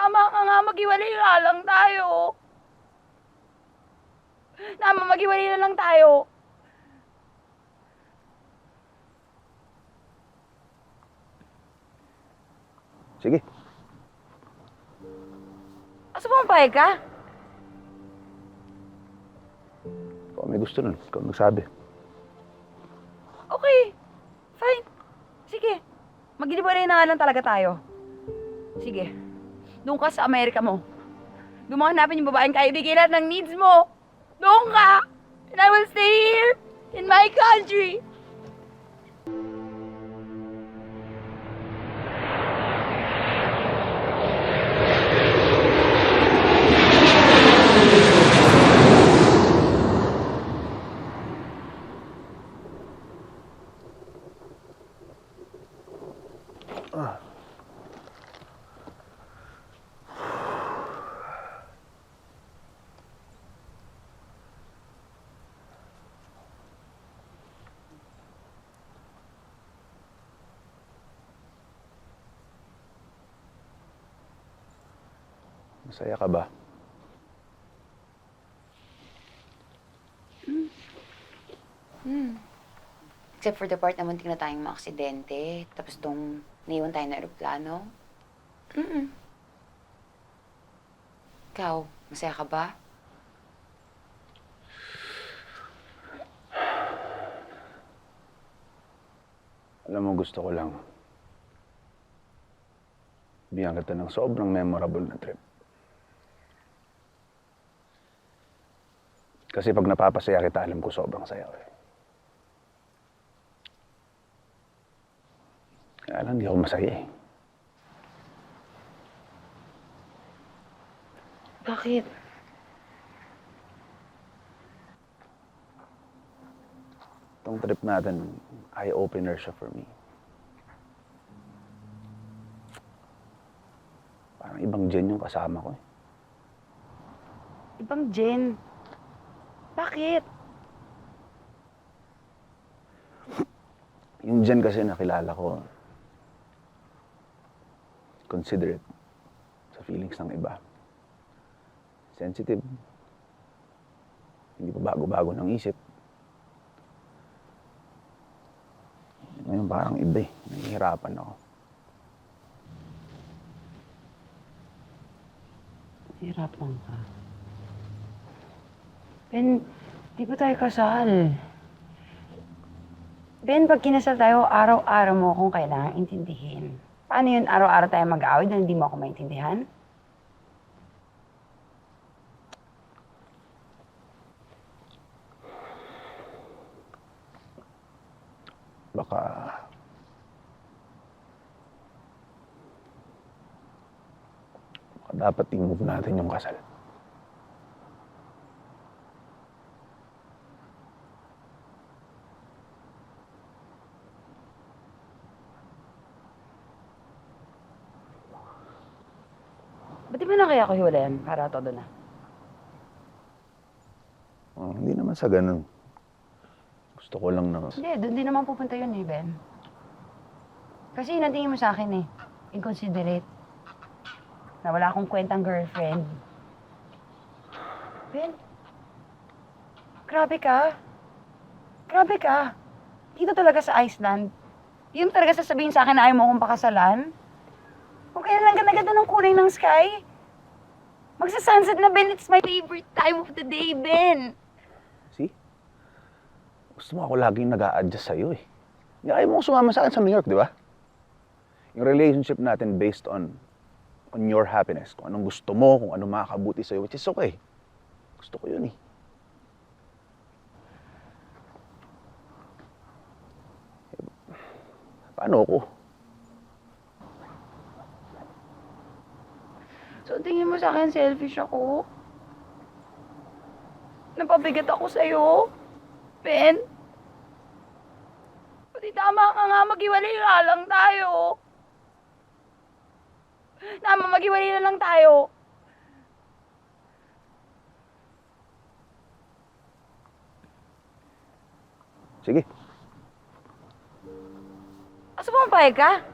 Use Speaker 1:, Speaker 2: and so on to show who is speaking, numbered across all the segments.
Speaker 1: tama ka nga, maghiwalay nga lang tayo. Tama, maghiwalay na lang tayo.
Speaker 2: Sige.
Speaker 1: Asa pumapayag ka?
Speaker 2: Kung may gusto nun, ikaw magsabi.
Speaker 1: Okay. Fine. Sige. Maghiwalay na nga lang talaga tayo. Sige. Doon ka sa Amerika mo. Doon hanapin yung babaeng kaya ibigay lahat ng needs mo. Doon ka! And I will stay here in my country.
Speaker 2: Masaya ka ba?
Speaker 3: Except for the part na muntik na tayong maaksidente, tapos tong naiwan tayo ng aeroplano. Mm-mm. Ikaw, masaya ka ba?
Speaker 2: Alam mo, gusto ko lang. Bigyan kita ng sobrang memorable na trip. Kasi pag napapasaya kita, alam ko sobrang saya ko eh. Kaya lang, di ako masaya eh.
Speaker 1: Bakit?
Speaker 2: Itong trip natin, eye-opener siya for me. Parang ibang gen yung kasama ko eh.
Speaker 1: Ibang Jen. Bakit?
Speaker 2: Yung gen kasi nakilala ko, considerate sa feelings ng iba. Sensitive. Hindi pa bago-bago ng isip. Ngayon parang iba eh. Nahihirapan ako.
Speaker 1: Hirapan ka. Ben, di ba tayo kasal? Ben, pag kinasal tayo, araw-araw mo akong kailangan intindihin. Paano yun araw-araw tayo mag-away na hindi mo ako maintindihan?
Speaker 2: Baka... Baka dapat i-move natin yung kasal.
Speaker 1: Ba't di ba na kaya ako hiwalayan para todo na?
Speaker 2: Oh, hindi naman sa ganun. Gusto ko lang na...
Speaker 1: Hindi, doon din naman pupunta yun eh, Ben. Kasi yun ang tingin mo sa akin eh. Inconsiderate. Na wala akong kwentang girlfriend. Ben, grabe ka. Grabe ka. Dito talaga sa Iceland. Yun talaga sasabihin sa akin na ayaw mo akong pakasalan? Kung kailan lang ganda-ganda ng kulay ng sky. Magsa-sunset na, Ben. It's my favorite time of the day, Ben.
Speaker 2: See? Gusto mo ako laging nag a-adjust sa'yo eh. Hindi mo sumama sa akin sa New York, di ba? Yung relationship natin based on on your happiness. Kung anong gusto mo, kung anong makakabuti sa'yo, which is okay. Gusto ko yun eh. Paano ako?
Speaker 1: So, tingin mo sa akin, selfish ako? Napabigat ako sa'yo? Ben? Pati tama ka nga, maghiwalay nga lang tayo. Tama, maghiwalay na lang tayo.
Speaker 2: Sige.
Speaker 1: Asa pumapayag ka?
Speaker 2: Kung may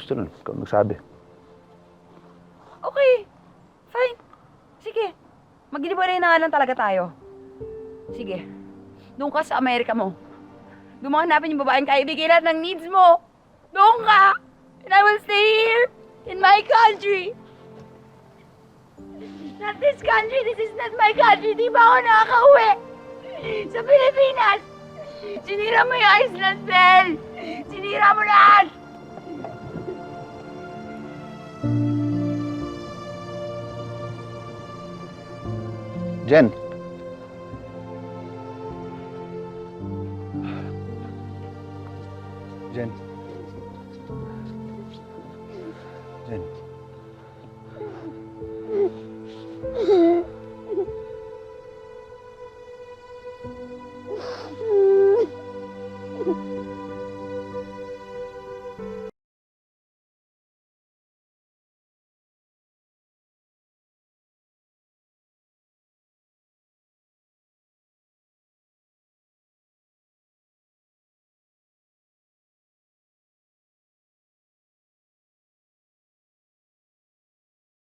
Speaker 2: gusto nun, ikaw magsabi.
Speaker 1: Okay. Fine. Sige. Maglibulay na nga lang talaga tayo. Sige. Doon ka sa Amerika mo. Doon hanapin yung babaeng kaya ibigay lahat ng needs mo. Doon ka! And I will stay here in my country. Not this country. This is not my country. Di ba ako nakakauwi? Sa Pilipinas. Sinira mo yung Iceland, Belle. Sinira mo lahat. Jen. Jen.
Speaker 2: Jen.